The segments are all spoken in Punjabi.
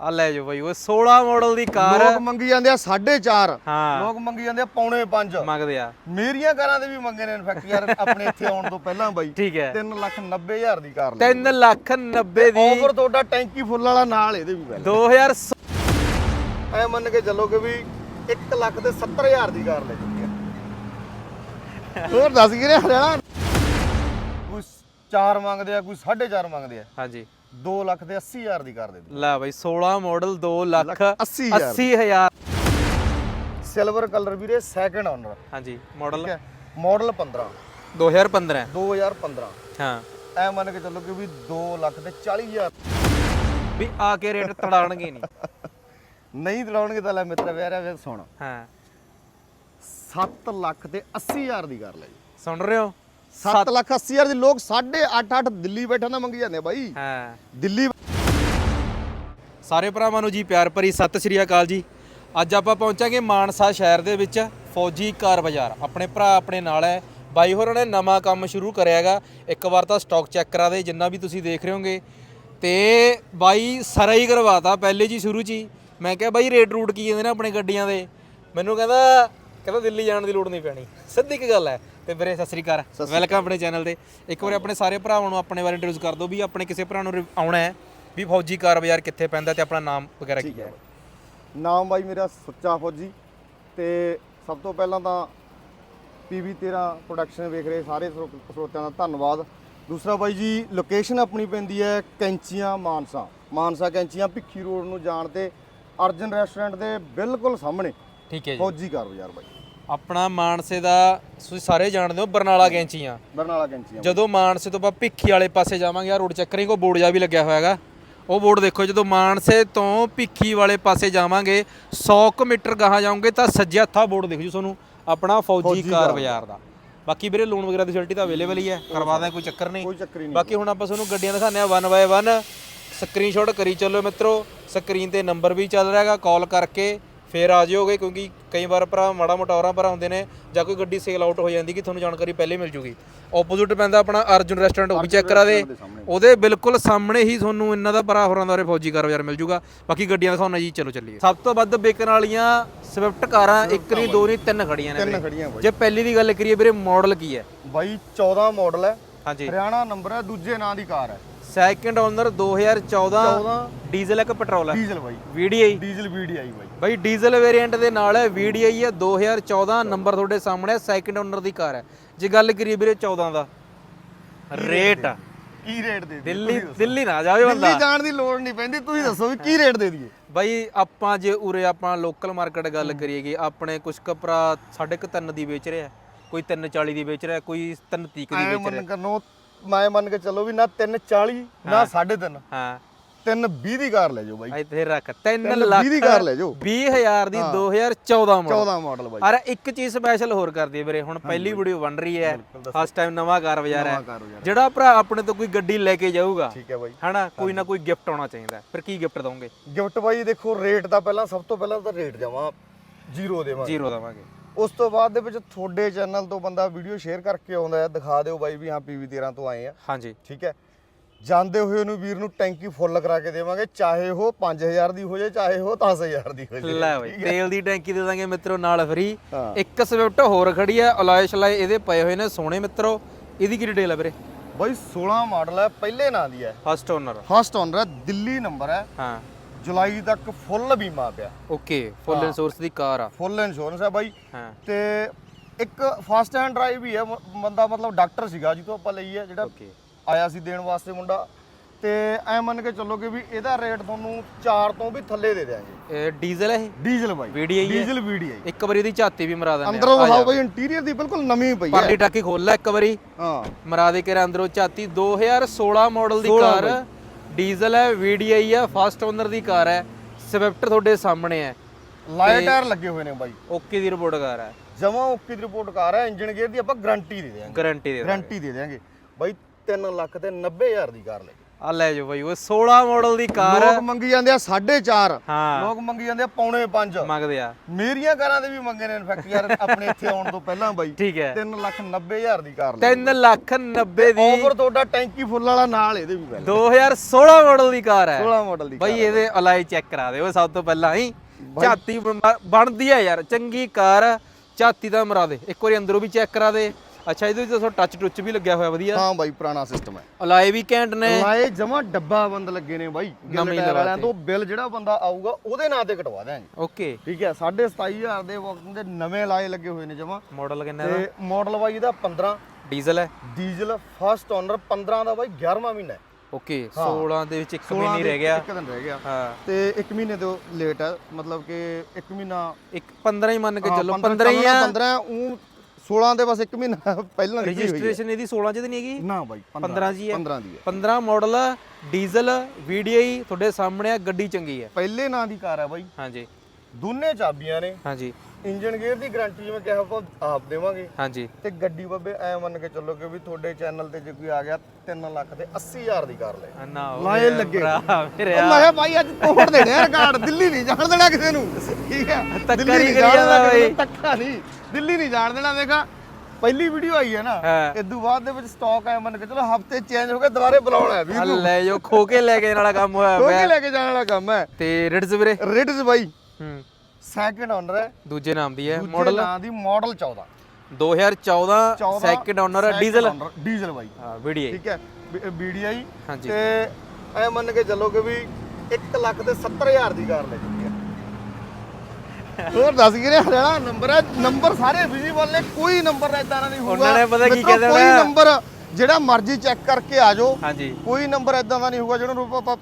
ਆ ਲੈ ਜਾਓ ਬਾਈ ਉਹ 16 ਮਾਡਲ ਦੀ ਕਾਰ। ਲੋਕ ਮੰਗੀ ਜਾਂਦੇ ਆ 4.5 ਹਾਂ। ਲੋਕ ਮੰਗੀ ਜਾਂਦੇ ਆ ਪੌਣੇ 5 ਮੰਗਦੇ ਆ। ਮੇਰੀਆਂ ਕਾਰਾਂ ਦੇ ਵੀ ਮੰਗੇ ਨੇ ਇਨਫੈਕਟ ਯਾਰ ਆਪਣੇ ਇੱਥੇ ਆਉਣ ਤੋਂ ਪਹਿਲਾਂ ਬਾਈ। ਠੀਕ ਹੈ। 3 ਲੱਖ 90 ਹਜ਼ਾਰ ਦੀ ਕਾਰ ਲੈ 3 ਲੱਖ 90 ਦੀ ਓਵਰ ਤੁਹਾਡਾ ਟੈਂਕੀ ਫੁੱਲ ਵਾਲਾ ਨਾਲ ਇਹਦੇ ਵੀ ਪਹਿਲਾਂ 2000 ਐ ਮੰਨ ਕੇ ਚੱਲੋ ਕਿ ਵੀ 1 ਲੱਖ ਤੇ 70 ਹਜ਼ਾਰ ਦੀ ਕਾਰ ਲੈ ਚੁੱਕੀ ਆ। ਹੋਰ ਦੱਸ ਕਿਰੇ ਹਰਿਆਣਾ? ਕੋਈ 4 ਮੰਗਦੇ ਆ ਕੋਈ 4.5 ਮੰਗਦੇ ਆ। ਹਾਂਜੀ। 2 ਲੱਖ ਤੇ 80 ਹਜ਼ਾਰ ਦੀ ਕਾਰ ਦੇ ਲੈ ਬਾਈ 16 ਮਾਡਲ 2 ਲੱਖ 80 ਹਜ਼ਾਰ 80 ਹਜ਼ਾਰ। ਸਿਲਵਰ ਕਲਰ ਵੀਰੇ ਸੈਕੰਡ ਓਨਰ ਹਾਂਜੀ ਮਾਡਲ ਠੀਕ ਹੈ? ਮਾਡਲ 15 2015 2015 ਹਾਂ। ਐ ਮੰਨ ਕੇ ਚੱਲੋ ਕਿ ਵੀ 2 ਲੱਖ ਤੇ 40 ਹਜ਼ਾਰ। ਵੀ ਆ ਕੇ ਰੇਟ ਤੜਾਣਗੇ ਨਹੀਂ ਨਹੀਂ ਦਿਲਾਉਣਗੇ ਤਾਂ ਲੈ ਮਿੱਤਰ ਵਿਆਰਿਆ ਵੇ ਸੁਣ। ਹਾਂ। 7 ਲੱਖ ਤੇ 80 ਹਜ਼ਾਰ ਦੀ ਕਰ ਲੈ ਜੀ। ਸੁਣ ਰਹੇ ਹੋ? 7 ਲੱਖ 80 ਹਜ਼ਾਰ ਦੀ ਲੋਕ 8.5 8 ਦਿੱਲੀ ਬੈਠਾ ਨਾ ਮੰਗੀ ਜਾਂਦੇ ਬਾਈ। ਹਾਂ। ਦਿੱਲੀ ਸਾਰੇ ਭਰਾਵਾਂ ਨੂੰ ਜੀ ਪਿਆਰ ਭਰੀ ਸਤਿ ਸ੍ਰੀ ਅਕਾਲ ਜੀ। ਅੱਜ ਆਪਾਂ ਪਹੁੰਚਾਂਗੇ ਮਾਨਸਾ ਸ਼ਹਿਰ ਦੇ ਵਿੱਚ ਫੌਜੀ ਕਾਰ ਬਾਜ਼ਾਰ। ਆਪਣੇ ਭਰਾ ਆਪਣੇ ਨਾਲ ਹੈ। ਬਾਈ ਹੋਰਾਂ ਨੇ ਨਵਾਂ ਕੰਮ ਸ਼ੁਰੂ ਕਰਿਆ ਹੈਗਾ। ਇੱਕ ਵਾਰ ਤਾਂ ਸਟਾਕ ਚੈੱਕ ਕਰਾ ਦੇ ਜਿੰਨਾ ਵੀ ਤੁਸੀਂ ਦੇਖ ਰਹੇ ਹੋਗੇ। ਤੇ ਬਾਈ ਸਾਰਾ ਹੀ ਕਰਵਾਤਾ ਪਹਿਲੇ ਜੀ ਸ਼ੁਰੂ 'ਚ ਹੀ। ਮੈਂ ਕਿਹਾ ਬਾਈ ਰੇਟ ਰੂਟ ਕੀ ਜਾਂਦੇ ਨੇ ਆਪਣੇ ਗੱਡੀਆਂ ਦੇ? ਮੈਨੂੰ ਕਹਿੰਦਾ ਕਹਿੰਦਾ ਦਿੱਲੀ ਜਾਣ ਦੀ ਲੋੜ ਨਹੀਂ ਪੈਣੀ। ਸਿੱਧੀ ਇੱਕ ਗੱਲ ਹੈ। ਤੇ ਵੀਰੇ ਸਤਿ ਸ੍ਰੀ ਅਕਾਲ। ਵੈਲਕਮ ਆਪਣੇ ਚੈਨਲ ਤੇ। ਇੱਕ ਵਾਰ ਆਪਣੇ ਸਾਰੇ ਭਰਾਵਾਂ ਨੂੰ ਆਪਣੇ ਬਾਰੇ ਇੰਟਰੋਡਿਊਸ ਕਰ ਦਿਓ ਵੀ ਆਪਣੇ ਕਿਸੇ ਭਰਾ ਨੂੰ ਰਿ- ਆਉਣਾ ਹੈ ਵੀ ਫੌਜੀ ਕਾਰ ਬਾਜ਼ਾਰ ਕਿੱਥੇ ਪੈਂਦਾ ਤੇ ਆਪਣਾ ਨਾਮ ਵਗੈਰਾ ਕੀ ਹੈ? ਨਾਮ ਬਾਈ ਮੇਰਾ ਸੁੱਚਾ ਫੌਜੀ। ਤੇ ਸਭ ਤੋਂ ਪਹਿਲਾਂ ਤਾਂ ਪੀਵੀ 13 ਪ੍ਰੋਡਕਸ਼ਨ ਵੇਖ ਰਹੇ ਸਾਰੇ ਸਰੋ- ਸਰੋਤਿਆਂ ਦਾ ਧੰਨਵਾਦ। ਦੂਸਰਾ ਬਾਈ ਜੀ ਲੋਕੇਸ਼ਨ ਆਪਣੀ ਪੈਂਦੀ ਹੈ ਕੈਂਚੀਆਂ ਮਾਨਸਾ। ਮਾਨਸਾ ਕੈਂਚੀਆਂ ਭਿੱਖੀ ਰੋਡ ਨੂੰ ਜਾਣ ਤੇ ਅਰਜਨ ਰੈਸਟੋਰੈਂਟ ਦੇ ਬਿਲਕੁਲ ਸਾਹਮਣੇ। ਠੀਕ ਹੈ ਜੀ। ਫੌਜੀ ਕਾਰ ਬਾਜ਼ਾਰ ਬਾਈ। ਆਪਣਾ ਮਾਨਸੇ ਦਾ ਤੁਸੀਂ ਸਾਰੇ ਜਾਣਦੇ ਹੋ ਬਰਨਾਲਾ ਕੈਂਚੀਆਂ। ਬਰਨਾਲਾ ਕੈਂਚੀਆਂ। ਜਦੋਂ ਮਾਨਸੇ ਤੋਂ ਆਪਾਂ ਭਿੱਖੀ ਵਾਲੇ ਪਾਸੇ ਜਾਵਾਂਗੇ ਆ ਰੋਡ ਚੱਕਰੀ ਕੋ ਬੋਰਡ ਜਾ ਵੀ ਲੱਗਿਆ ਹੋਇਆ ਹੈਗਾ ਉਹ ਬੋਰਡ ਦੇਖੋ ਜਦੋਂ ਮਾਨਸੇ ਤੋਂ ਭਿੱਖੀ ਵਾਲੇ ਪਾਸੇ ਜਾਵਾਂਗੇ 100 ਕੁ ਮੀਟਰ ਗਾਹਾਂ ਜਾਓਗੇ ਤਾਂ ਸੱਜੇ ਹੱਥਾਂ ਬੋਰਡ ਦਿਖ ਜੂ ਤੁਹਾਨੂੰ ਆਪਣਾ ਫੌਜੀ ਕਾਰ ਬਾਜ਼ਾਰ ਦਾ। ਬਾਕੀ ਵੀਰੇ ਲੋਨ ਵਗੈਰਾ ਦੀ ਫੈਸਿਲਿਟੀ ਤਾਂ ਅਵੇਲੇਬਲ ਹੀ ਹੈ ਕਰਵਾ ਦਾਂ ਕੋਈ ਚੱਕਰ ਨਹੀਂ। ਕੋਈ ਚੱਕਰ ਹੀ ਨਹੀਂ। ਬਾਕੀ ਹੁਣ ਆਪਾਂ ਤੁਹਾਨੂੰ ਗੱਡੀਆਂ ਦਿਖਾਉਂਦੇ ਆ 1 ਬਾਏ 1 ਸਕਰੀਨਸ਼ਾਟ ਕਰੀ ਚੱਲੋ ਮਿੱਤਰੋ ਸਕਰੀਨ ਤੇ ਨੰਬਰ ਵੀ ਚੱਲ ਰਿਹਾ ਹੈਗਾ ਕਾਲ ਕਰਕੇ। ਫੇਰ ਆ ਜਿਓਗੇ ਕਿਉਂਕਿ ਕਈ ਵਾਰ ਭਰਾ ਮਾੜਾ ਮੋਟਾ ਔਰਾਂ ਭਰਾ ਹੁੰਦੇ ਨੇ ਜਾਂ ਕੋਈ ਗੱਡੀ ਸੇਲ ਆਊਟ ਹੋ ਜਾਂਦੀ ਕਿ ਤੁਹਾਨੂੰ ਜਾਣਕਾਰੀ ਪਹਿਲੇ ਮਿਲ ਜੂਗੀ। ਆਪੋਜ਼ਿਟ ਪੈਂਦਾ ਆਪਣਾ ਅਰਜੁਨ ਰੈਸਟੋਰੈਂਟ ਉਹ ਵੀ ਚੈੱਕ ਕਰਾ ਦੇ। ਉਹਦੇ ਬਿਲਕੁਲ ਸਾਹਮਣੇ ਹੀ ਤੁਹਾਨੂੰ ਇਹਨਾਂ ਦਾ ਭਰਾ ਹੋਰਾਂ ਦਾ ਉਰੇ ਫੌਜੀ ਕਾਰ ਬਾਜ਼ਾਰ ਮਿਲ ਜੂਗਾ। ਬਾਕੀ ਗੱਡੀਆਂ ਦਿਖਾਉਣਾ ਜੀ ਚਲੋ ਚੱਲੀਏ। ਸਭ ਤੋਂ ਵੱਧ ਵਿਕਣ ਵਾਲੀਆਂ ਸਵਿਫਟ ਕਾਰਾਂ ਇੱਕ ਨਹੀਂ ਦੋ ਨਹੀਂ ਤਿੰਨ ਖੜੀਆਂ ਨੇ ਤਿੰਨ ਵੀਰੇ। ਖੜੀਆਂ ਬਾਈ। ਜੇ ਪਹਿਲੀ ਦੀ ਗੱਲ ਕਰੀਏ ਵੀਰੇ ਮਾਡਲ ਕੀ ਹੈ? ਬਾਈ 14 ਮਾਡਲ ਹੈ। ਹਾਂਜੀ। ਹਰਿਆਣਾ ਨੰਬਰ ਹੈ ਦੂਜੇ ਨਾਂ ਦੀ ਕਾਰ ਹੈ। ਸੈਕਿੰਡ ਓਨਰ 2014 14 ਡੀਜ਼ਲ ਇੱਕ ਪੈਟਰੋਲ ਹੈ। ਡੀਜ਼ਲ ਬਾਈ। VDI ਡੀਜ਼ਲ ਵੀਡੀਆਈ ਬਾਈ। ਬਾਈ ਡੀਜ਼ਲ ਵੇਰੀਐਂਟ ਦੇ ਨਾਲ ਹੈ VDI ਹੈ 2014 ਨੰਬਰ ਤੁਹਾਡੇ ਸਾਹਮਣੇ ਹੈ ਸੈਕਿੰਡ ਓਨਰ ਦੀ ਕਾਰ ਹੈ। ਜੇ ਗੱਲ ਕਰੀਏ ਵੀਰੇ 14 ਦਾ ਰੇਟ ਕੀ ਰੇਟ ਦੇ? ਦਿੱਲੀ ਦਿੱਲੀ ਨਾ ਜਾਵੇ ਬੰਦਾ। ਦਿੱਲੀ ਜਾਣ ਦੀ ਲੋੜ ਨਹੀਂ ਪੈਂਦੀ ਤੁਸੀਂ ਦੱਸੋ ਵੀ ਕੀ ਰੇਟ ਦੇ ਦਈਏ? ਬਾਈ ਆਪਾਂ ਜੇ ਉਰੇ ਆਪਾਂ ਲੋਕਲ ਮਾਰਕੀਟ ਗੱਲ ਕਰੀਏਗੇ ਆਪਣੇ ਕੁਛ ਕਪਰਾ ਸਾਢੇ ਕੁ ਤਿੰਨ ਦੀ ਵੇਚ ਰਿਹਾ ਕੋਈ 340 ਦੀ ਵੇਚ ਰਿਹਾ ਕੋਈ 330 ਦੀ ਵੇਚ ਮੰਨ ਕਰਨੋ ਮੈਂ ਮੰਨ ਕੇ ਚੱਲੋ ਵੀ ਨਾ 340 ਨਾ 3.5 ਰਿਹਾ ਹਾਂ। 320 ਦੀ ਕਾਰ ਲੈ ਜਾਓ ਬਾਈ। ਇੱਥੇ ਰੱਖ। 3 ਤਿੰਨ ਲੱਖ ਵੀਹ ਦੀ ਕਾਰ ਲੈ ਜਾਓ। 20000 ਦੀ 2014 ਮਾਡਲ 14 ਮਾਡਲ ਬਾਈ। ਅਰੇ ਇੱਕ ਚੀਜ਼ ਸਪੈਸ਼ਲ ਹੋਰ ਕਰਦੀ ਹੈ ਵੀਰੇ ਹੁਣ ਪਹਿਲੀ ਵੀਡੀਓ ਬਣ ਰਹੀ ਹੈ। ਫਸਟ ਟਾਈਮ ਨਵਾਂ ਕਾਰ ਬਾਜ਼ਾਰ ਹੈ। ਜਿਹੜਾ ਭਰਾ ਆਪਣੇ ਤੋਂ ਕੋਈ ਗੱਡੀ ਲੈ ਕੇ ਜਾਊਗਾ ਠੀਕ ਹੈ ਬਾਈ। ਹਨਾ ਕੋਈ ਨਾ ਕੋਈ ਗਿਫਟ ਆਉਣਾ ਚਾਹੀਦਾ। ਫਿਰ ਕੀ ਗਿਫਟ ਦਵੋਗੇ? ਗਿਫਟ ਬਾਈ ਦੇਖੋ ਰੇਟ ਦਾ ਪਹਿਲਾਂ ਸਭ ਤੋਂ ਪਹਿਲਾਂ ਤਾਂ ਰੇਟ ਜਾਵਾਂ ਜ਼ੀਰੋ ਦੇਵਾਂਗੇ। ਜ਼ੀਰੋ ਦਵਾਂਗੇ। ਉਸ ਤੋਂ ਬਾਅਦ ਦੇ ਵਿੱਚ ਤੁਹਾਡੇ ਚੈਨਲ ਤੋਂ ਬੰਦਾ ਵੀਡੀਓ ਸ਼ੇਅਰ ਕਰਕੇ ਆਉਂਦਾ ਹੈ। ਦਿਖਾ ਦਿਓ ਬਾਈ ਵੀ ਹਾਂ ਪੀਵੀ 13 ਤੋਂ ਆਏ ਆ। ਹਾਂਜੀ। ਠੀਕ ਹੈ। ਜਾਂਦੇ ਹੋਏ ਉਹਨੂੰ ਵੀਰ ਨੂੰ ਟੈਂਕੀ ਫੁੱਲ ਕਰਾ ਕੇ ਦੇਵਾਂਗੇ ਚਾਹੇ ਉਹ 5000 ਦੀ ਹੋ ਜਾਏ ਚਾਹੇ ਉਹ 10000 ਦੀ ਹੋ ਜਾਏ। ਲੈ ਬਈ ਤੇਲ ਦੀ ਟੈਂਕੀ ਦੇ ਦਾਂਗੇ ਮਿੱਤਰੋ ਨਾਲ ਫਰੀ। ਹਾਂ। ਇੱਕ ਸਵਿਫਟ ਹੋਰ ਖੜੀ ਹੈ ਅਲਾਏ ਸ਼ਲਾਏ ਇਹਦੇ ਪਏ ਹੋਏ ਨੇ ਸੋਹਣੇ ਮਿੱਤਰੋ। ਇਹਦੀ ਕੀ ਡਿਟੇਲ ਹੈ ਵੀਰੇ? ਬਾਈ 16 ਮਾਡਲ ਹੈ ਪਹਿਲੇ ਨਾਂ ਦੀ ਹੈ ਫਸਟ ਓਨਰ ਫਸਟ ਓਨਰ ਹੈ ਦਿੱਲੀ ਨੰਬਰ ਹੈ ਹਾਂ। ਜੁਲਾਈ ਤੱਕ ਫੁੱਲ ਬੀਮਾ ਪਿਆ। ਓਕੇ ਫੁੱਲ ਇੰਸ਼ੋਰੈਂਸ ਦੀ ਕਾਰ ਆ। ਫੁੱਲ ਇੰਸ਼ੋਰੈਂਸ ਹੈ ਬਾਈ। ਹਾਂ। ਤੇ ਇੱਕ ਫਸਟ ਹੈਂਡ ਡਰਾਈਵ ਹੀ ਹੈ ਮ- ਬੰਦਾ ਮਤਲਬ ਡਾਕਟਰ ਸੀਗਾ ਜਿੱਥੋਂ ਆਪਾਂ ਲਈ ਹੈ ਜਿਹੜਾ ਓਕੇ। ਆਇਆ ਸੀ ਦੇਣ ਵਾਸਤੇ ਮੁੰਡਾ। ਤੇ ਐ ਮੰਨ ਕੇ ਚੱਲੋਗੇ ਵੀ ਇਹਦਾ ਰੇਟ ਤੁਹਾਨੂੰ 4 ਤੋਂ ਵੀ ਥੱਲੇ ਦੇ ਦਿਆਂਗੇ। ਇਹ ਡੀਜ਼ਲ ਹੈ ਇਹ? ਡੀਜ਼ਲ ਬਾਈ। VDI ਹੈ? Diesel VDI. ਇੱਕ ਵਾਰੀ ਦੀ ਝਾਤੀ ਵੀ ਮਰਾ ਦਿੰਦੇ ਅੰਦਰੋਂ ਦਿਖਾਓ ਬਾਈ ਇੰਟੀਰੀਅਰ ਦੀ ਬਿਲਕੁਲ ਨਵੀਂ ਪਈ ਹੈ ਪਰਲੀ ਟਾਕੀ ਖੋਲ ਲੈ ਇੱਕ ਵਾਰੀ। ਹਾਂ। ਮਰਾ ਦੇ ਕੇ ਅੰਦਰੋਂ ਝਾਤੀ। 2016 ਮਾਡਲ ਦੀ ਕਾਰ ਡੀਜ਼ਲ ਹੈ VDI ਹੈ ਫਸਟ ਓਨਰ ਦੀ ਕਾਰ ਹੈ ਸਵਿਫਟ ਤੁਹਾਡੇ ਸਾਹਮਣੇ ਹੈ। ਲਾਈਟ ਟਾਇਰ ਲੱਗੇ ਹੋਏ ਨੇ ਬਾਈ। ਓਕੇ ਦੀ ਰਿਪੋਰਟ ਕਾਰ ਹੈ। ਜਮਾ ਓਕੇ ਦੀ ਰਿਪੋਰਟ ਕਾਰ ਹੈ ਇੰਜਨ ਗੇਅਰ ਦੀ ਆਪਾਂ ਗਾਰੰਟੀ ਦੇ ਦਿਆਂਗੇ। ਗਾਰੰਟੀ ਦੇ ਦਾਂਗੇ। ਗਾਰੰਟੀ ਦੇ ਦਿਆਂਗੇ। ਬਾਈ 3 ਲੱਖ ਤੇ 90000 ਦੀ ਕਾਰ ਲੈ ਆ ਲੈ ਜਾਓ ਬਾਈ ਉਹ 16 ਮਾਡਲ ਦੀ ਕਾਰ। ਲੋਕ ਮੰਗੀ ਜਾਂਦੇ ਆ 4.5 ਹਾਂ। ਲੋਕ ਮੰਗੀ ਜਾਂਦੇ ਆ ਪੌਣੇ 5 ਮੰਗਦੇ ਆ। ਮੇਰੀਆਂ ਕਾਰਾਂ ਦੇ ਵੀ ਮੰਗੇ ਨੇ ਇਨਫੈਕਟ ਯਾਰ ਆਪਣੇ ਇੱਥੇ ਆਉਣ ਤੋਂ ਪਹਿਲਾਂ ਬਾਈ। ਠੀਕ ਹੈ। 3 ਲੱਖ 90 ਹਜ਼ਾਰ ਦੀ ਕਾਰ ਲੈ 3 ਲੱਖ 90 ਦੀ। ਓਵਰ ਤੁਹਾਡਾ ਟੈਂਕੀ ਫੁੱਲ ਵਾਲਾ ਨਾਲ ਇਹਦੇ ਵੀ ਪਹਿਲਾਂ 2016 ਮਾਡਲ ਦੀ ਕਾਰ ਹੈ। 16 ਮਾਡਲ ਦੀ ਬਾਈ ਇਹਦੇ ਅਲਾਈ ਚੈੱਕ ਕਰਾ ਦਿਓ ਸਭ ਤੋਂ ਪਹਿਲਾਂ ਹੀ। ਝਾਤੀ ਬਣ- ਬਣਦੀ ਹੈ ਯਾਰ ਚੰਗੀ ਕਾਰ ਆ, ਝਾਤੀ ਦਾ ਮਰਾ ਦੇ ਇੱਕ ਵਾਰੀ ਅੰਦਰੋਂ ਵੀ ਚੈੱਕ ਕਰਾ ਦੇ। ਅੱਛਾ ਇਹਦੇ ਵਿੱਚ ਤਾਂ ਟੱਚ ਟੁੱਚ ਵੀ ਲੱਗਿਆ ਹੋਇਆ ਵਧੀਆ। ਹਾਂ ਬਾਈ ਪੁਰਾਣਾ ਸਿਸਟਮ ਹੈ। ਅਲਾਈ ਵੀ ਘੈਂਟ ਨੇ। ਲਾਏ ਜਮਾ ਡੱਬਾ ਬੰਦ ਲੱਗੇ ਨੇ ਬਾਈ ਗਿੱਲ ਨਵੀਂ ਟਾਇਰ ਵਾਲਿਆਂ। ਤੋਂ। ਬਿੱਲ ਜਿਹੜਾ ਬੰਦਾ ਆਊਗਾ ਉਹਦੇ ਨਾਂ ਤੇ ਕਟਵਾ ਦਿਆਂਗੇ। ਓਕੇ। ਠੀਕ ਹੈ 27500 ਦੇ ਵਕਤ ਦੇ ਨਵੇਂ ਲਾਏ ਲੱਗੇ ਹੋਏ ਨੇ ਜਮਾ। ਮਾਡਲ ਕਿੰਨਾ ਦਾ ਤੇ ਮਾਡਲ ਬਾਈ ਇਹਦਾ 15 ਡੀਜ਼ਲ ਹੈ? ਡੀਜ਼ਲ ਫਸਟ ਓਨਰ 15 ਦਾ ਬਾਈ 11ਵਾਂ ਮਹੀਨਾ ਹੈ। ਓਕੇ 16 ਦੇ ਵਿੱਚ ਇੱਕ 16 ਮਹੀਨੇ ਰਹਿ ਗਿਆ। ਇੱਕ ਦਿਨ ਰਹਿ ਗਿਆ। ਹਾਂ। ਤੇ 1 ਮਹੀਨੇ ਤੋਂ ਲੇਟ ਹੈ ਮਤਲਬ ਕਿ 1 ਮਹੀਨਾ ਇੱਕ 15 ਹੀ ਮੰਨ ਕੇ ਚੱਲੋ 15 15 ਹੀ ਆ। 15 ਉਹ 16 ਦੇ ਬਸ 1 ਮਹੀਨਾ ਪਹਿਲਾਂ ਲਿਖੀ ਹੋਈ ਹੈ। ਰਜਿਸਟ੍ਰੇਸ਼ਨ ਇਹਦੀ 16 ਚ ਤਾਂ ਨਹੀਂ ਹੈਗੀ? ਨਾ ਬਾਈ 15 ਜੀ ਹੈ। 15 ਦੀ ਹੈ। 15 ਮਾਡਲ ਡੀਜ਼ਲ VDI ਤੁਹਾਡੇ ਸਾਹਮਣੇ ਆ ਗੱਡੀ ਚੰਗੀ ਹੈ। ਪਹਿਲੇ ਨਾਂ ਦੀ ਕਾਰ ਹੈ ਬਾਈ। ਹਾਂਜੀ। ਦੋਨੇ ਚਾਬੀਆਂ ਨੇ। ਹਾਂਜੀ। ਇੰਜਨ ਗੇਅਰ ਦੀ ਗਾਰੰਟੀ ਜਿਵੇਂ ਕਿਹਾ ਆਪਾਂ ਆਪ ਦੇਵਾਂਗੇ। ਹਾਂਜੀ। ਤੇ ਗੱਡੀ ਬੱਬੇ ਐ ਮੰਨ ਕੇ ਚੱਲੋ ਕਿ ਵੀ ਤੁਹਾਡੇ ਚੈਨਲ ਤੇ ਜੇ ਕੋਈ ਆ ਗਿਆ 3 ਲੱਖ ਤੇ 80000 ਦੀ ਕਾਰ ਲੈ। ਨਾ ਲਾਏ ਲੱਗੇ। ਮੇਰੇ ਉਹ ਮੈਂ ਭਾਈ ਅੱਜ ਤੋੜ ਦੇਣੇ ਆ ਰਿਕਾਰਡ ਦਿੱਲੀ ਨਹੀਂ ਜਾਣ ਦੇਣਾ ਕਿਸੇ ਨੂੰ। ਠੀਕ ਹੈ? ਦਿੱਲੀ ਨਹੀਂ ਜਾਣ ਦੇਣਾ ਕਿਸੇ ਧੱਕਾ ਨਹੀਂ। ਦਿੱਲੀ ਨਹੀਂ ਜਾਣ ਦੇਣਾ ਦੇਖਾ ਪਹਿਲੀ ਵੀਡੀਓ ਆਈ ਹੈ ਨਾ। ਇਦੋਂ ਬਾਅਦ ਦੇ ਵਿੱਚ ਸਟਾਕ ਆਇਆ ਮੰਨ ਕੇ ਚਲੋ ਹਫ਼ਤੇ ਚੇਂਜ ਹੋ ਕੇ ਦੁਬਾਰੇ ਬੁਲਾਉਣਾ ਹੈ ਵੀ ਆ ਲੈ ਜੋ ਖੋ ਕੇ ਲੈ ਕੇ ਜਾਣ ਵਾਲਾ ਕੰਮ ਹੋਇਆ ਕੋਈ ਪਿਆ। ਲੈ ਕੇ ਜਾਣ ਵਾਲਾ ਕੰਮ ਹੈ। ਤੇ ਰਿਡਜ਼ ਵੀਰੇ? ਰਿਡਸ ਬਾਈ। ਹੂੰ। ਸੈਕਿੰਡ ਓਨਰ ਹੈ। ਦੂਜੇ ਨਾਮ ਦੀ ਹੈ ਮਾਡਲ ਨਾਂ ਦੀ model 14 2014 14 second owner second diesel owner, diesel ਬਾਈ। ਹਾਂ VDI ਠੀਕ ਹੈ ਬੀਡੀਆਈ ਹਾਂਜੀ। ਤੇ ਐ ਮੰਨ ਕੇ ਚੱਲੋ ਕਿ ਵੀ 1 ਲੱਖ ਤੇ 70000 ਦੀ ਕਾਰ ਲੈ ਹੈ। ਹੋਰ ਦੱਸ ਕਿ ਹਰਿਆਣਾ ਨੰਬਰ ਹੈ ਨੰਬਰ ਸਾਰੇ ਵਿਜ਼ੀਬਲ ਨੇ ਕੋਈ ਨੰਬਰ ਐਦਾਂ ਦਾ ਨਹੀਂ ਹੋਊਗਾ। ਉਹਨਾਂ ਨੇ ਪਤਾ ਕੀ ਮਿੱਤਰੋ, ਕਹਿ ਦੇਣਾ? ਕੋਈ ਨੰਬਰ ਜਿਹੜਾ ਮਰਜ਼ੀ ਚੈੱਕ ਕਰਕੇ ਆ ਜਾਓ। ਹਾਂਜੀ। ਕੋਈ ਨੰਬਰ ਐਦਾਂ ਦਾ ਨਹੀਂ ਹੋਊਗਾ ਜਿਹੜਾ ਨੂੰ ਆਪਾਂ ਆਪ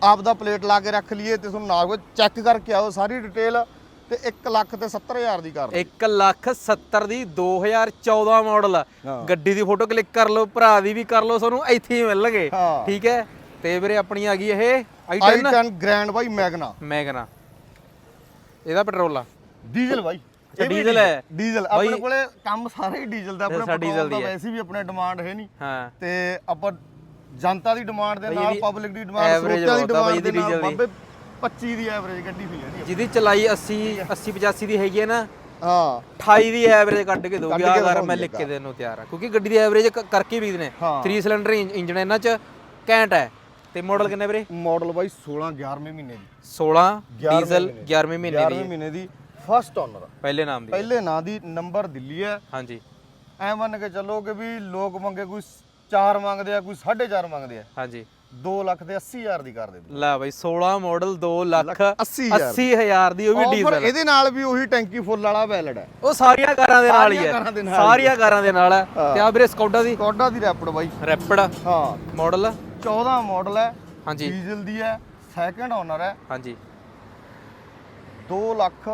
ਦਾ ਪਲੇਟ ਲਾ ਕੇ ਰੱਖ ਲਈਏ ਤੇ ਤੁਹਾਨੂੰ ਨਾ ਹੋਵੇ ਚੈੱਕ ਕਰਕੇ ਆਓ ਸਾਰੀ ਡਿਟੇਲ ਤੇ 1 ਲੱਖ ਤੇ 70000 ਦੀ ਕਾਰ 1 ਲੱਖ 70 ਦੀ 2014 ਮਾਡਲ। ਗੱਡੀ ਦੀ ਫੋਟੋ ਕਲਿੱਕ ਕਰ ਲਓ ਭਰਾ ਦੀ ਵੀ ਕਰ ਲਓ ਤੁਹਾਨੂੰ ਇੱਥੇ ਹੀ ਮਿਲਣਗੇ। ਠੀਕ ਹੈ? ਤੇ ਵੀਰੇ ਆਪਣੀ ਆ ਗਈ ਇਹ i10 i10 ਗ੍ਰੈਂਡ ਬਾਈ ਮੈਗਨਾ। ਮੈਗਨਾ। ਇਹਦਾ ਪੈਟਰੋਲ ਆ। ਡੀਜ਼ਲ ਬਾਈ। ਇਹ ਡੀਜ਼ਲ ਹੈ। ਡੀਜ਼ਲ। ਆਪਣੇ ਕੋਲੇ ਕੰਮ ਸਾਰਾ ਹੀ ਡੀਜ਼ਲ ਦਾ ਆਪਣੇ ਪੈਟਰੋਲ ਦੀ। ਵੈਸੇ ਵੀ ਆਪਣੇ ਡਿਮਾਂਡ ਹੈ ਨਹੀਂ। ਹਾਂ। ਤੇ ਆਪਾਂ ਜਨਤਾ ਦੀ ਡਿਮਾਂਡ ਦੇ ਨਾਲ ਪਬਲਿਕ ਦੀ ਡਿਮਾਂਡ ਸਰੋਤਿਆਂ ਦੀ ਡਿਮਾਂਡ ਦੇ ਨਾਲ। ਬਾਬੇ 25 ਦੀ ਐਵਰੇਜ ਗੱਡੀ ਹੋਈ ਹੈ ਜਿਹਦੀ ਚਲਾਈ 80 80 85 ਦੀ ਹੈਗੀ ਹੈ ਨਾ ਹਾਂ। 28 ਦੀ ਐਵਰੇਜ ਕੱਢ ਕੇ ਦੋਗੇ ਆ ਕਰ ਮੈਂ ਲਿਖ ਕੇ ਦੇਣ ਨੂੰ ਤਿਆਰ ਆ। ਕਿਉਂਕਿ ਗੱਡੀ ਦੀ ਐਵਰੇਜ ਕਰਕੇ ਵਿਕਦੇ ਨੇ। ਹਾਂ। 3 ਸਿਲੰਡਰ ਇੰਜਨ ਇਹਨਾਂ ਚ ਘੈਂਟ ਹੈ ਤੇ ਮਾਡਲ ਕਿੰਨੇ ਵੀਰੇ? ਮਾਡਲ ਬਾਈ 16 11ਵੇਂ ਮਹੀਨੇ ਦੀ। 16 ਗਿਆਰਵੇਂ ਡੀਜ਼ਲ ਮਹੀਨੇ। 11ਵੇਂ ਮਹੀਨੇ 11ਵੇਂ ਦੀ ਮਹੀਨੇ ਦੀ ਫਸਟ ਓਨਰ ਪਹਿਲੇ ਨਾਮ ਦੀ। ਪਹਿਲੇ ਨਾਂ ਦੀ ਨੰਬਰ ਦਿੱਲੀ ਹੈ। ਹਾਂਜੀ। ਐ ਮੰਨ ਕੇ ਚੱਲੋ ਕਿ ਵੀ ਲੋਕ ਮੰਗੇ ਕੋਈ 4 ਮੰਗਦੇ ਆ ਕੋਈ 4.5 ਮੰਗਦੇ ਆ। ਹਾਂਜੀ। 2 ਲੱਖ ਤੇ 80 ਹਜ਼ਾਰ ਦੀ ਕਰ ਦੇ ਦੂ ਲੈ ਬਾਈ 16 ਮਾਡਲ 2 ਲੱਖ 80 ਹਜ਼ਾਰ 80 ਹਜ਼ਾਰ ਦੀ ਉਹ ਵੀ ਡੀਜ਼ਲ ਇਹਦੇ ਨਾਲ ਵੀ ਉਹੀ ਟੈਂਕੀ ਫੁੱਲ ਵਾਲਾ ਵੈਲਿਡ ਹੈ ਉਹ ਸਾਰੀਆਂ ਕਾਰਾਂ ਦੇ ਨਾਲ ਹੀ ਹੈ ਸਾਰੀਆਂ ਕਾਰਾਂ ਦੇ ਨਾਲ ਹੈ। ਤੇ ਆ ਵੀਰੇ ਸਕੌਡਾ ਦੀ? ਕੋਡਾ ਦੀ ਰੈਪਿਡ ਬਾਈ। ਰੈਪਿਡ ਹਾਂ। ਮਾਡਲ 14 ਮਾਡਲ ਹੈ ਹਾਂਜੀ। ਡੀਜ਼ਲ ਦੀ ਹੈ ਸੈਕੰਡ ਓਨਰ ਹੈ ਹਾਂਜੀ। 2 ਲੱਖ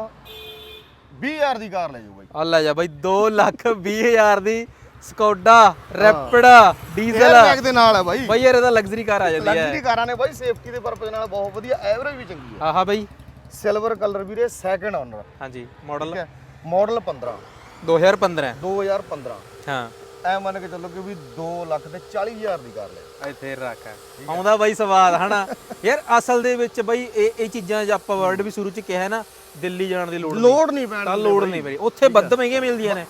20 ਹਜ਼ਾਰ ਦੀ ਕਾਰ ਲੈ ਜਾਓ ਬਾਈ। ਆ ਲੈ ਜਾ ਬਾਈ 2 ਲੱਖ 20 ਹਜ਼ਾਰ ਦੀ ਸਕੌਡਾ ਰੈਪਿਡ ਡੀਜ਼ਲ। ਦੇ ਨਾਲ ਹੈ ਬਾਈ। ਬਾਈ ਯਾਰ ਇਹਦਾ ਲਗਜ਼ਰੀ ਕਾਰ ਆ ਜਾਂਦੀ ਹੈ ਲਗਜ਼ਰੀ ਕਾਰਾਂ ਨੇ ਬਾਈ ਸੇਫਟੀ ਦੇ ਪਰਪਸ ਨਾਲ ਬਹੁਤ ਵਧੀਆ ਐਵਰੇਜ ਵੀ ਚੰਗੀ ਹੈ ਆਹਾ ਬਾਈ। ਸਿਲਵਰ ਕਲਰ ਵੀਰੇ ਸੈਕੰਡ ਓਨਰ ਹਾਂਜੀ ਮਾਡਲ ਮਾਡਲ 15 2015 2015 ਹਾਂ। ਐ ਮੰਨ ਕੇ ਚੱਲੋ ਕਿ ਵੀ 2 ਲੱਖ ਤੇ 40 ਹਜ਼ਾਰ ਦੀ ਕਾਰ ਲੈ। ਇੱਥੇ ਰੱਖ। ਆਉਂਦਾ ਬਾਈ ਸਵਾਦ ਹਨਾ? ਯਾਰ ਅਸਲ ਦੇ ਵਿੱਚ ਬਾਈ ਇਹ ਇਹ ਚੀਜ਼ਾਂ ਜੇ ਆਪਾਂ ਵਰਡ ਵੀ ਸ਼ੁਰੂ ਚ ਕਿਹਾ ਨਾ ਦਿੱਲੀ ਜਾਣ ਦੀ ਲੋੜ ਨਹੀਂ। ਲੋਡ ਨਹੀਂ ਪੈਣ ਤਾਂ ਲੋੜ ਨਹੀਂ ਬਈ। ਉੱਥੇ ਵੱਧ ਮਹਿੰਗੀਆਂ ਮਿਲਦੀਆਂ ਨੇ।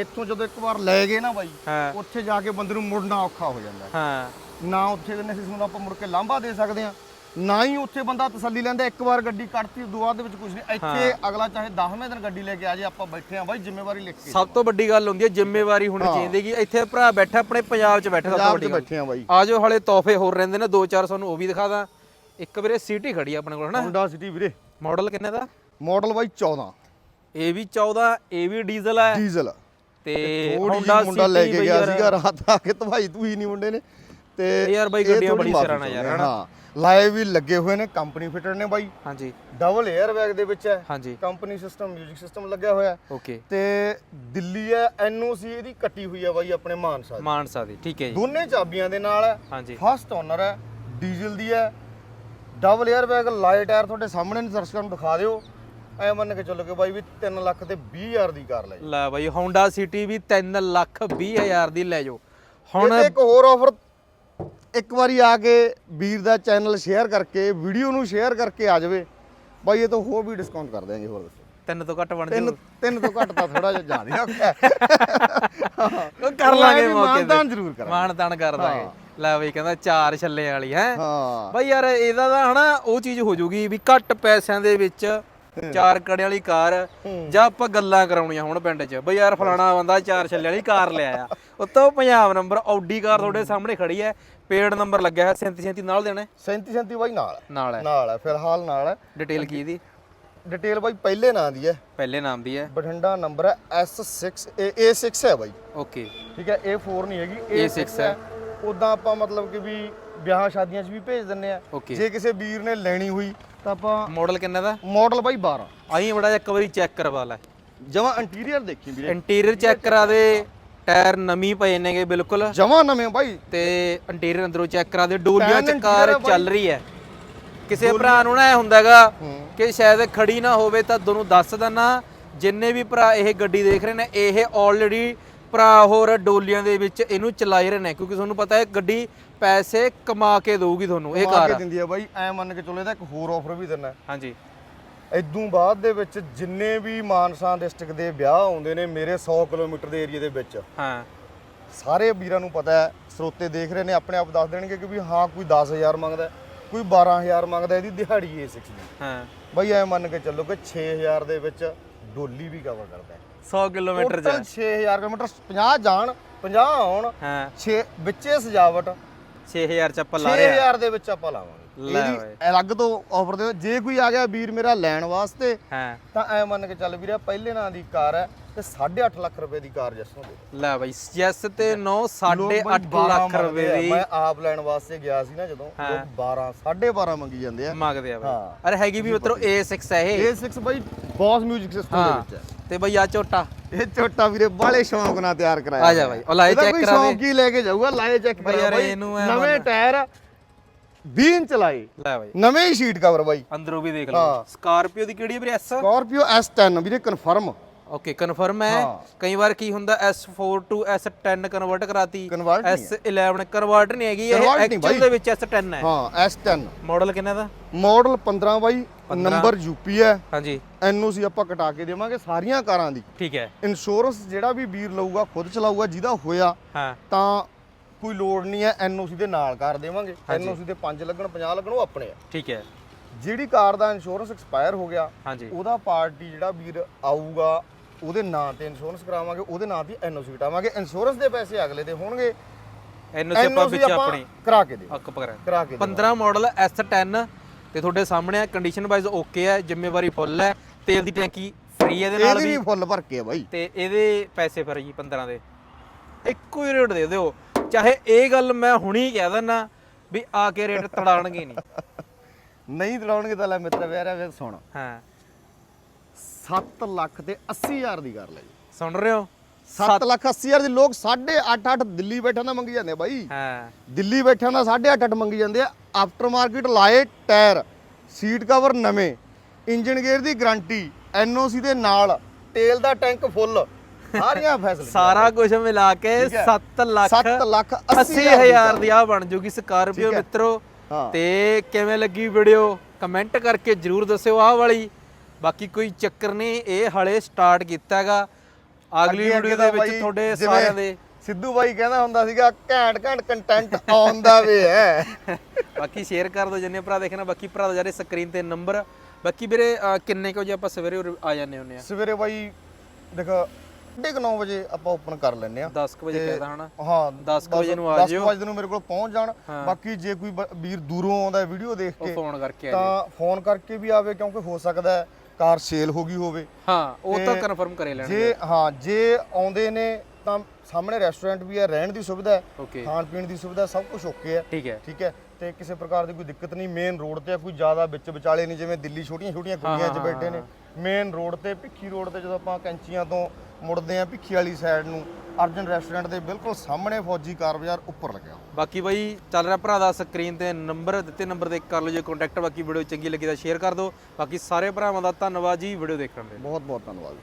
ਇੱਥੋਂ ਜਦੋਂ ਇੱਕ ਵਾਰ ਲੈ ਗਏ ਨਾ ਬਾਈ ਹਾਂ। ਉੱਥੇ ਜਾ ਕੇ ਬੰਦੇ ਨੂੰ ਮੁੜਨਾ ਔਖਾ ਹੋ ਜਾਂਦਾ ਹੈ। ਨਾ ਉੱਥੇ ਦੇ ਨਸੀਸ ਨੂੰ ਆਪਾਂ ਮੁੜ ਕੇ ਲਾਂਭਾ ਦੇ ਸਕਦੇ ਆ ਨਾ ਹੀ ਉੱਥੇ ਬੰਦਾ ਤਸੱਲੀ ਲੈਂਦਾ ਇੱਕ ਵਾਰ ਗੱਡੀ ਕੱਢਤੀ ਬਾਅਦ ਦੇ ਵਿੱਚ ਕੁਝ ਨਹੀਂ। ਇੱਥੇ ਅਗਲਾ ਚਾਹੇ 10ਵੇਂ ਦਿਨ ਗੱਡੀ ਲੈ ਕੇ ਆ ਜੇ ਆਪਾਂ ਬੈਠੇ ਆ ਬਾਈ ਜ਼ਿੰਮੇਵਾਰੀ ਲਿਖ ਕੇ। ਸਭ ਤੋਂ ਵੱਡੀ ਗੱਲ ਹੁੰਦੀ ਹੈ ਜ਼ਿੰਮੇਵਾਰੀ ਹੋਣੀ ਚਾਹੀਦੀ ਕਿ ਇੱਥੇ ਭਰਾ ਬੈਠਾ ਆਪਣੇ ਪੰਜਾਬ 'ਚ ਬੈਠਾ ਸਭ ਤੋਂ ਵੱਡੀ ਗੱਲ। ਬੈਠੇ ਆ ਬਾਈ। ਆਜੋ ਹਲੇ ਤੋਹਫੇ ਹੋਰ ਰਹਿੰਦੇ ਨੇ ਦੋ ਚਾਰ ਤੁਹਾਨੂੰ ਉਹ ਵੀ ਦਿਖਾ ਦਾਂ। ਇੱਕ ਵੀਰੇ ਸਿਟੀ ਖੜੀ ਆ ਆਪਣੇ ਕੋਲ ਹਨਾ? ਹੋਂਡਾ ਸਿਟੀ ਵੀਰੇ। ਮਾਡਲ ਕਿੰਨੇ ਦਾ? ਮਾਡਲ ਬਾਈ 14 ਇਹ ਵੀ 14 ਇਹ ਵੀ ਡੀਜ਼ਲ ਹੈ। ਡੀਜ਼ਲ। ਤੇ ਹੋਂਡਾ ਮੁੰਡਾ ਲੈ ਕੇ ਗਿਆ ਸੀਗਾ ਰਾਤ ਆ ਕੇ ਤਵਾਈ ਤੂੰ ਹੀ ਨਹੀਂ ਮੁੰਡੇ ਨੇ। ਤੇ ਯਾਰ ਬਾਈ ਗੱਡੀਆਂ ਬੜੀ ਸਿਰਾਣਾ ਯਾਰ ਹਨਾ? ਲਾਏ ਵੀ ਲੱਗੇ ਹੋਏ ਨੇ ਕੰਪਨੀ ਫਿਟਰ ਨੇ ਬਾਈ। ਹਾਂਜੀ। ਡਬਲ 에ਅਰ ਦੇ ਵਿੱਚ ਹੈ। ਹਾਂਜੀ। ਕੰਪਨੀ ਸਿਸਟਮ 뮤직 ਸਿਸਟਮ ਲੱਗਿਆ ਹੋਇਆ ਓਕੇ ਤੇ ਦਿੱਲੀ ਹੈ ਐਨਓਸੀ ਇਹਦੀ ਕੱਟੀ ਹੋਈ ਹੈ ਬਾਈ ਆਪਣੇ ਮਾਨਸਾ ਦੀ। ਮਾਨਸਾ ਦੀ ਠੀਕ ਹੈ ਜੀ। ਦੋਨੇ ਚਾਬੀਆਂ ਦੇ ਨਾਲ ਹਾਂਜੀ। ਫਸਟ ਓਨਰ ਹੈ ਡੀਜ਼ਲ ਦੀ ਹੈ। Double air bag light tyre ਤੁਹਾਡੇ ਸਾਹਮਣੇ ਦਰਸ਼ਕਾਂ ਨੂੰ ਦਿਖਾ ਦਿਓ। ਐ ਮੰਨ ਕੇ ਚੱਲੋ ਕਿ ਬਾਈ ਵੀ 3 ਲੱਖ ਤੇ 20 ਹਜ਼ਾਰ ਦੀ ਕਾਰ ਲੈ ਲੈ ਬਾਈ Honda City ਵੀ 3 ਲੱਖ 20 ਹਜ਼ਾਰ ਦੀ ਲੈ ਜਾਓ। ਹੁਣ ਇੱਕ ਹੋਰ ਆਫਰ ਇੱਕ ਵਾਰੀ ਆ ਕੇ ਵੀਰ ਦਾ ਚੈਨਲ ਸ਼ੇਅਰ ਕਰਕੇ ਵੀਡੀਓ ਨੂੰ ਸ਼ੇਅਰ ਕਰਕੇ ਆ ਜਾਵੇ। ਬਾਈ ਇਹ ਤੋਂ ਹੋਰ ਵੀ ਡਿਸਕਾਊਂਟ ਕਰ ਦਿਆਂਗੇ ਹੋਰ ਦੱਸੋ। ਤਿੰਨ ਤੋਂ ਘੱਟ ਬਣ ਜਾਊ। ਤਿੰਨ ਤੋਂ ਘੱਟ ਤਾਂ ਥੋੜਾ ਜਿਹਾ ਜ਼ਿਆਦਾ ਔਖਾ ਕਰ ਲਾਂਗੇ ਮੌਕੇ ਮਾਨਤਾਨ ਤੇ ਜ਼ਰੂਰ ਕਰਾਂਗੇ। ਮਾਨਤਾਨ ਕਰ ਦਾਂਗੇ। ਲੈ ਬਈ ਕਹਿੰਦਾ ਚਾਰ ਛੱਲੇ ਵਾਲੀ ਹੈ? ਹਾਂ। ਬਈ ਯਾਰ ਇਹਦਾ ਤਾਂ ਹਨਾ ਉਹ ਚੀਜ਼ ਹੋ ਜੂਗੀ ਵੀ ਘੱਟ ਪੈਸਿਆਂ ਦੇ ਵਿੱਚ ਚਾਰ ਕੜੇ ਵਾਲੀ ਕਾਰ ਜਾਂ ਆਪਾਂ ਗੱਲਾਂ ਕਰਾਉਣੀਆਂ ਹੁਣ ਪਿੰਡ 'ਚ। ਬਈ ਯਾਰ ਫਲਾਣਾ ਬੰਦਾ ਚਾਰ ਛੱਲੇ ਵਾਲੀ ਕਾਰ ਲਿਆ ਆ ਉੱਤੋਂ ਪੰਜਾਬ ਨੰਬਰ ਆਡੀ ਕਾਰ ਤੁਹਾਡੇ ਸਾਹਮਣੇ ਖੜੀ ਹੈ। ਪੇਡ ਨੰਬਰ ਲੱਗਿਆ ਹੈ 37 37 ਨਾਲ ਦੇਣਾ ਹੈ? 37 37 ਬਾਈ ਨਾਲ। ਨਾਲ ਹੈ। ਨਾਲ ਹੈ ਫਿਲਹਾਲ ਨਾਲ ਹੈ। ਡਿਟੇਲ ਕੀ ਦੀ ਡਿਟੇਲ ਬਾਈ ਪਹਿਲੇ ਨਾਂ ਦੀ ਹੈ। ਪਹਿਲੇ ਨਾਮ ਦੀ ਹੈ। ਬਠਿੰਡਾ ਨੰਬਰ ਹੈ S6 A- A6 ਹੈ ਬਾਈ। ਓਕੇ ਠੀਕ ਹੈ A4 ਨਹੀਂ ਹੈਗੀ A6 ਹੈ। ਉਦਾਂ ਆਪਾਂ ਮਤਲਬ ਕਿ ਵੀ ਵਿਆਹ ਸ਼ਾਦੀਆਂ 'ਚ ਵੀ ਭੇਜ ਦਿੰਨੇ ਆ। Okay. ਜੇ ਕਿਸੇ ਵੀਰ ਨੇ ਲੈਣੀ ਹੋਈ ਤਾਂ ਆਪਾਂ ਮਾਡਲ ਕਿੰਨਾ ਦਾ? ਮਾਡਲ ਬਾਈ 12 ਆਈ ਬੜਾ ਜਿਹਾ ਇੱਕ ਵਾਰੀ ਚੈੱਕ ਕਰਵਾ ਲੈ। ਜਮਾ ਇੰਟੀਰੀਅਰ ਦੇਖੀ ਵੀਰੇ। ਇੰਟੀਰੀਅਰ ਚੈੱਕ ਕਰਾ ਦੇ ਟਾਇਰ ਨਵੀਂ ਪਏ ਨੇਗੇ ਬਿਲਕੁਲ। ਜਮਾ ਨਵੇਂ ਬਾਈ। ਤੇ ਇੰਟੀਰੀਅਰ ਅੰਦਰੋਂ ਚੈੱਕ ਕਰਾ ਦੇ ਡੋਲੀਆਂ ਚ ਕਾਰ ਆ। ਚੱਲ ਰਹੀ ਹੈ। ਕਿਸੇ ਭਰਾ ਨੂੰ ਨਾ ਇਹ ਹੁੰਦਾਗਾ। ਕਿ ਸ਼ਾਇਦ ਖੜੀ ਨਾ ਹੋਵੇ ਤਾਂ ਤੁਹਾਨੂੰ ਦੱਸ ਦਿੰਨਾ ਜਿੰਨੇ ਵੀ ਭਰਾ ਇਹ ਗੱਡੀ ਦੇਖ ਰਹੇ ਨੇ ਇਹ ਆਲਰੇਡੀ ਭਰਾ ਹੋਰ ਡੋਲੀਆਂ ਦੇ ਵਿੱਚ ਇਹਨੂੰ ਚਲਾਈ ਰਹੇ ਨੇ ਕਿਉਂਕਿ ਤੁਹਾਨੂੰ ਪਤਾ ਹੈ ਗੱਡੀ ਪੈਸੇ ਕਮਾ ਕੇ ਦਊਗੀ ਤੁਹਾਨੂੰ ਇਹ ਕਾਰ ਕੇ ਦਿੰਦੀ ਆ ਬਾਈ ਐ ਮੰਨ ਕੇ ਚਲੋ ਇਹਦਾ ਇੱਕ ਹੋਰ ਆਫਰ ਵੀ ਦਿੰਨਾ ਹਾਂਜੀ। ਇਦੋਂ ਬਾਅਦ ਦੇ ਵਿੱਚ ਜਿੰਨੇ ਵੀ ਮਾਨਸਾ ਡਿਸਟ੍ਰਿਕਟ ਦੇ ਵਿਆਹ ਆਉਂਦੇ ਨੇ ਮੇਰੇ 100 ਕਿਲੋਮੀਟਰ ਦੇ ਏਰੀਆ ਦੇ ਵਿੱਚ ਹਾਂ। ਸਾਰੇ ਵੀਰਾਂ ਨੂੰ ਪਤਾ ਹੈ ਸਰੋਤੇ ਦੇਖ ਰਹੇ ਨੇ ਆਪਣੇ ਆਪ ਦੱਸ ਦੇਣਗੇ ਕਿ ਵੀ ਹਾਂ ਕੋਈ 10000 ਮੰਗਦਾ ਕੋਈ 12000 ਮੰਗਦਾ ਇਹਦੀ ਦਿਹਾੜੀ A6 ਦੀ। ਹਾਂ। ਬਾਈ ਐ ਮੰਨ ਕੇ ਚੱਲੋ ਕਿ 6000 ਦੇ ਵਿੱਚ ਡੋਲੀ ਵੀ ਕਵਰ ਕਰਦਾ ਹੈ। 100 ਕਿਲੋਮੀਟਰ ਚ। 6000 ਕਿਲੋਮੀਟਰ 50 ਜਾਣ 50 ਆਉਣ ਹਾਂ। 6 ਵਿੱਚੇ ਸਜਾਵਟ 6000 ਚ ਆਪਾਂ ਲਾ ਰਹੇ 6000 ਦੇ ਵਿੱਚ ਆਪਾਂ ਲਾਵਾਂਗੇ। ਲੈ ਇਹਦੀ। ਅਲੱਗ ਤੋਂ ਆਫਰ ਦੇ ਜੇ ਕੋਈ ਆ ਗਿਆ ਵੀਰ ਮੇਰਾ ਲੈਣ ਵਾਸਤੇ ਹਾਂ। ਤਾਂ ਐ ਮੰਨ ਕੇ ਚੱਲ ਵੀਰੇ ਪਹਿਲੇ ਨਾਂ ਦੀ ਕਾਰ ਹੈ। ਤੇ 8.5 ਲੱਖ ਰੁਪਏ ਦੀ ਕਾਰ ਜਸੋਂ ਦੇ ਲੈ ਬਾਈ ਯੈਸ ਤੇ 9 8.5 ਲੱਖ ਰੁਪਏ ਦੀ ਮੈਂ ਆਪ ਲੈਣ ਵਾਸਤੇ ਗਿਆ ਸੀ ਨਾ ਜਦੋਂ ਹਾਂ। ਲੋਕ 12 12.5 ਮੰਗੀ ਜਾਂਦੇ ਆ। ਮੰਗਦੇ ਆ ਬਾਈ। ਅਰੇ ਹੈਗੀ ਵੀ ਮਿੱਤਰੋ A6 ਹੈ ਇਹ। A6 ਬਾਈ ਬੌਸ 뮤직 ਸਿਸਟਮ ਦੇ ਵਿੱਚ ਹੈ। ਤੇ ਬਈ ਆ ਝੋਟਾ। ਇਹ ਛੋਟਾ ਵੀਰੇ ਬਾਲੇ ਸ਼ੌਂਕ ਨਾਲ ਤਿਆਰ ਕਰਾਇਆ ਆ ਜਾ ਬਾਈ, ਉਹ ਲਾਏ ਕੋਈ ਕਰਾ ਦੇ। ਸ਼ੌਂਕ ਹੀ ਲੈ ਕੇ ਜਾਊਗਾ ਲਾਏ ਚੈੱਕ ਕਰਾ ਬਾਈ। ਨਵੇਂ। ਟਾਇਰ 20 ਇੰਚ ਲਾਏ। ਲੈ ਬਾਈ। ਨਵੇਂ ਸ਼ੀਟ ਕਵਰ ਬਾਈ। ਅੰਦਰੋਂ ਵੀ ਦੇਖ ਲਓ। ਸਕਾਰਪੀਓ ਦੀ ਕਿਹੜੀ ਹੈ ਵੀਰੇ S? ਸਕਾਰਪੀਓ S10 ਵੀਰੇ ਕਨਫਰਮ ਓਕੇ ਕਨਫਰਮ ਹੈ। ਹਾਂ। ਕਈ ਵਾਰ ਕੀ ਹੁੰਦਾ S4 to S10 convert ਕਰਾਤੀ। Convert ਨਹੀਂ S11 ਕਨਵਰਟ ਨਹੀਂ ਹੈਗੀ ਇਹ Convert ਨਹੀਂ ਐਕਚੁਅਲ ਬਾਈ। ਦੇ ਵਿੱਚ S10 ਹੈ। ਹਾਂ S10 ਮਾਡਲ ਕਿੰਨਾ ਦਾ? ਮਾਡਲ 15 ਬਾਈ ਨੰਬਰ ਯੂਪੀ ਹੈ। ਹਾਂਜੀ। ਐਨਓਸੀ ਆਪਾਂ ਕਟਾ ਕੇ ਦੇਵਾਂਗੇ ਸਾਰੀਆਂ ਕਾਰਾਂ ਦੀ। ਠੀਕ ਹੈ। ਇੰਸ਼ੋਰੈਂਸ ਜਿਹੜਾ ਵੀ ਵੀਰ ਲਊਗਾ ਖੁਦ ਚਲਾਊਗਾ ਜਿਹਦਾ ਹੋਇਆ ਹਾਂ। ਤਾਂ ਕੋਈ ਲੋੜ ਨਹੀਂ ਹੈ ਐਨਓਸੀ ਦੇ ਨਾਲ ਕਰ ਦੇਵਾਂਗੇ। ਐਨਓਸੀ ਦੇ 5 ਲੱਗਣ 50 ਲੱਗਣ ਉਹ ਆਪਣੇ ਆ। ਠੀਕ ਹੈ। ਜਿਹੜੀ ਕਾਰ ਦਾ ਇੰਸ਼ੋਰੈਂਸ ਐਕਸਪਾਇਰ ਹੋ ਗਿਆ ਹਾਂਜੀ। ਉਹਦਾ ਪਾਰਟੀ ਜਿਹੜਾ ਵੀਰ ਆਊਗਾ ਉਹਦੇ ਨਾਂ ਤੇ ਇੰਸ਼ੋਰੈਂਸ ਕਰਾਵਾਂਗੇ ਉਹਦੇ ਨਾਂ ਤੇ ਐਨਓਸੀ ਕਟਾਵਾਂਗੇ ਇੰਸ਼ੋਰੈਂਸ ਦੇ ਪੈਸੇ ਅਗਲੇ ਦੇ ਹੋਣਗੇ। ਇਹਨੂੰ ਆਪਾਂ ਵਿੱਚ ਆਪਣੀ ਕਰਾ ਕੇ ਦੇ ਅੱਕ ਪਕੜਾਂ ਕਰਾ ਕੇ ਦੇ 15 ਮਾਡਲ S10 ਤੇ ਤੁਹਾਡੇ ਸਾਹਮਣੇ ਹੈ ਕੰਡੀਸ਼ਨ ਵਾਈਜ਼ ਓਕੇ ਹੈ ਜ਼ਿੰਮੇਵਾਰੀ ਫੁੱਲ ਹੈ ਤੇਲ ਦੀ ਟੈਂਕੀ ਫ੍ਰੀ ਇਹਦੇ ਨਾਲ ਵੀ ਵੀ। ਫੁੱਲ ਭਰ ਕੇ ਆ ਬਾਈ। ਤੇ ਇਹਦੇ ਪੈਸੇ ਫਿਰ ਜੀ 15 ਦੇ। ਇੱਕੋ ਹੀ ਰੇਟ ਦੇ ਦਿਓ। ਚਾਹੇ ਇਹ ਗੱਲ ਮੈਂ ਹੁਣੀ ਕਹਿ ਦਿੰਨਾ ਵੀ ਆ ਕੇ ਰੇਟ ਤੜਾਣਗੇ ਨਹੀਂ। ਨਹੀਂ ਦੜਾਉਣਗੇ ਤਾਂ ਲੈ ਮਿੱਤਰ ਵਿਆਰਿਆ ਵੇ ਸੁਣ। ਹਾਂ। 7 ਲੱਖ ਤੇ 80 ਹਜ਼ਾਰ ਦੀ ਕਰ ਲੈ ਜੀ। ਸੁਣ ਰਹੇ ਹੋ? 7 ਲੱਖ 80 ਹਜ਼ਾਰ ਦੀ ਲੋਕ 8.5 8 ਦਿੱਲੀ ਬੈਠਿਆਂ ਦਾ ਮੰਗੀ ਜਾਂਦੇ ਆ ਬਾਈ। ਹਾਂ। ਦਿੱਲੀ ਬੈਠਿਆਂ ਦਾ 8.5 8 ਮੰਗੀ ਜਾਂਦੇ ਆ। ਆਫਟਰ ਮਾਰਕੀਟ ਲਾਏ ਟਾਇਰ ਸੀਟ ਕਵਰ ਨਵੇਂ ਇੰਜਨ ਗੇਅਰ ਦੀ ਗਾਰੰਟੀ ਐਨਓਸੀ ਦੇ ਨਾਲ ਤੇਲ ਦਾ ਟੈਂਕ ਫੁੱਲ ਸਾਰੀਆਂ ਫੈਸਿਲਿਟੀ ਸਾਰਾ ਕੁਝ ਮਿਲਾ ਕੇ ਠੀਕ ਹੈ। 7 ਲੱਖ 7 ਲੱਖ 80 ਹਜ਼ਾਰ ਦੀ ਆ ਬਣ ਜੂਗੀ ਸਕਾਰਪੀਓ। ਮਿੱਤਰੋ। ਤੇ ਕਿਵੇਂ ਲੱਗੀ ਵੀਡੀਓ ਕਮੈਂਟ ਕਰਕੇ ਜਰੂਰ ਦੱਸਿਓ ਆਹ ਵਾਲੀ। ਬਾਕੀ ਕੋਈ ਚੱਕਰ ਨਹੀਂ ਇਹ ਹਲੇ ਸਟਾਰਟ ਕੀਤਾ ਹੈਗਾ ਅਗਲੀ ਅੱਗੇ ਵੀਡੀਓ ਦੇ ਵਿੱਚ ਤੁਹਾਡੇ ਸਾਰਿਆਂ ਦੇ। ਸਿੱਧੂ ਬਾਈ ਕਹਿੰਦਾ ਹੁੰਦਾ ਸੀਗਾ ਘੈਂਟ ਘੈਂਟ ਕੰਟੈਂਟ ਆਨ ਦਾ ਵੇ ਹੈ। ਬਾਕੀ ਸ਼ੇਅਰ ਕਰ ਦਿਓ ਜਿੰਨੇ ਭਰਾ ਦੇਖਣਾ ਬਾਕੀ ਭਰਾ ਦਾ ਜਾਰੇ ਸਕਰੀਨ ਤੇ ਨੰਬਰ ਬਾਕੀ ਵੀਰੇ ਕਿੰਨੇ ਕੁ ਵਜੇ ਆਪਾਂ ਸਵੇਰੇ ਆ ਜਾਂਦੇ ਹੁੰਦੇ ਆ? ਸਵੇਰੇ ਬਾਈ ਦੇਖ 9:30 ਵਜੇ ਆਪਾਂ ਓਪਨ ਕਰ ਲੈਨੇ ਆ। 10 ਕੁ ਵਜੇ ਕਹਿਦਾ ਹਨਾ। ਹਾਂ 10 ਕੁ ਵਜੇ ਨੂੰ ਆ 10 ਜਿਓ। ਵਜੇ ਨੂੰ ਮੇਰੇ ਕੋਲ ਪਹੁੰਚ ਜਾਣ। ਬਾਕੀ ਜੇ ਕੋਈ ਵੀਰ ਦੂਰੋਂ ਆਉਂਦਾ ਵੀਡੀਓ ਦੇਖ ਕੇ ਫੋਨ ਕਰਕੇ ਆ ਤਾਂ ਫੋਨ ਕਰਕੇ ਵੀ ਆਵੇ ਕਿਉਂਕਿ ਹੋ ਸਕਦਾ ਹੈ ਕਾਰ ਸੇਲ ਹੋ ਗਈ ਹੋਵੇ। ਹਾਂ ਉਹ ਤਾਂ ਕਨਫਰਮ ਕਰੇ ਲੈਣ ਜੇ ਹਾਂ ਜੇ ਆਉਂਦੇ ਨੇ ਤਾਂ ਸਾਹਮਣੇ ਰੈਸਟੋਰੈਂਟ ਵੀ ਹੈ ਰਹਿਣ ਦੀ ਸੁਵਿਧਾ ਹੈ ਖਾਣ ਪੀਣ ਦੀ ਸੁਵਿਧਾ ਸਭ ਕੁਝ ਓਕੇ ਹੈ। ਠੀਕ ਹੈ। ਠੀਕ ਹੈ ਤੇ ਕਿਸੇ ਪ੍ਰਕਾਰ ਦੀ ਕੋਈ ਦਿੱਕਤ ਨਹੀਂ ਮੇਨ ਰੋਡ ਤੇ ਆ, ਕੋਈ ਜ਼ਿਆਦਾ ਵਿੱਚ ਵਿਚਾਲੇ ਨਹੀਂ ਜਿਵੇਂ ਦਿੱਲੀ ਛੋਟੀਆਂ ਛੋਟੀਆਂ ਕੁੜੀਆਂ 'ਚ ਬੈਠੇ ਨੇ। ਮੇਨ ਰੋਡ ਤੇ ਭਿੱਖੀ ਰੋਡ ਤੇ ਜਦੋਂ ਆਪਾਂ ਕੈਂਚੀਆਂ ਤੋਂ ਮੁੜਦੇ ਆ ਭਿੱਖੀ ਵਾਲੀ ਸਾਈਡ ਨੂੰ ਅਰਜਨ ਰੈਸਟੋਰੈਂਟ ਦੇ ਬਿਲਕੁਲ ਸਾਹਮਣੇ ਫੌਜੀ ਕਾਰ ਬਾਜ਼ਾਰ ਉੱਪਰ ਲੱਗਿਆ। ਬਾਕੀ ਬਾਈ ਚੱਲ ਰਿਹਾ ਭਰਾ ਦਾ ਸਕਰੀਨ ਤੇ ਨੰਬਰ ਦਿੱਤੇ ਨੰਬਰ ਤੇ ਕਰ ਲਓ ਜੇ ਕੰਟੈਕਟ ਬਾਕੀ ਵੀਡੀਓ ਚੰਗੀ ਲੱਗੀ ਤਾਂ ਸ਼ੇਅਰ ਕਰ ਦਿਓ। ਬਾਕੀ ਸਾਰੇ ਭਰਾਵਾਂ ਦਾ ਧੰਨਵਾਦ ਜੀ ਵੀਡੀਓ ਦੇਖਣ ਲਈ। ਬਹੁਤ ਬਹੁਤ ਧੰਨਵਾਦ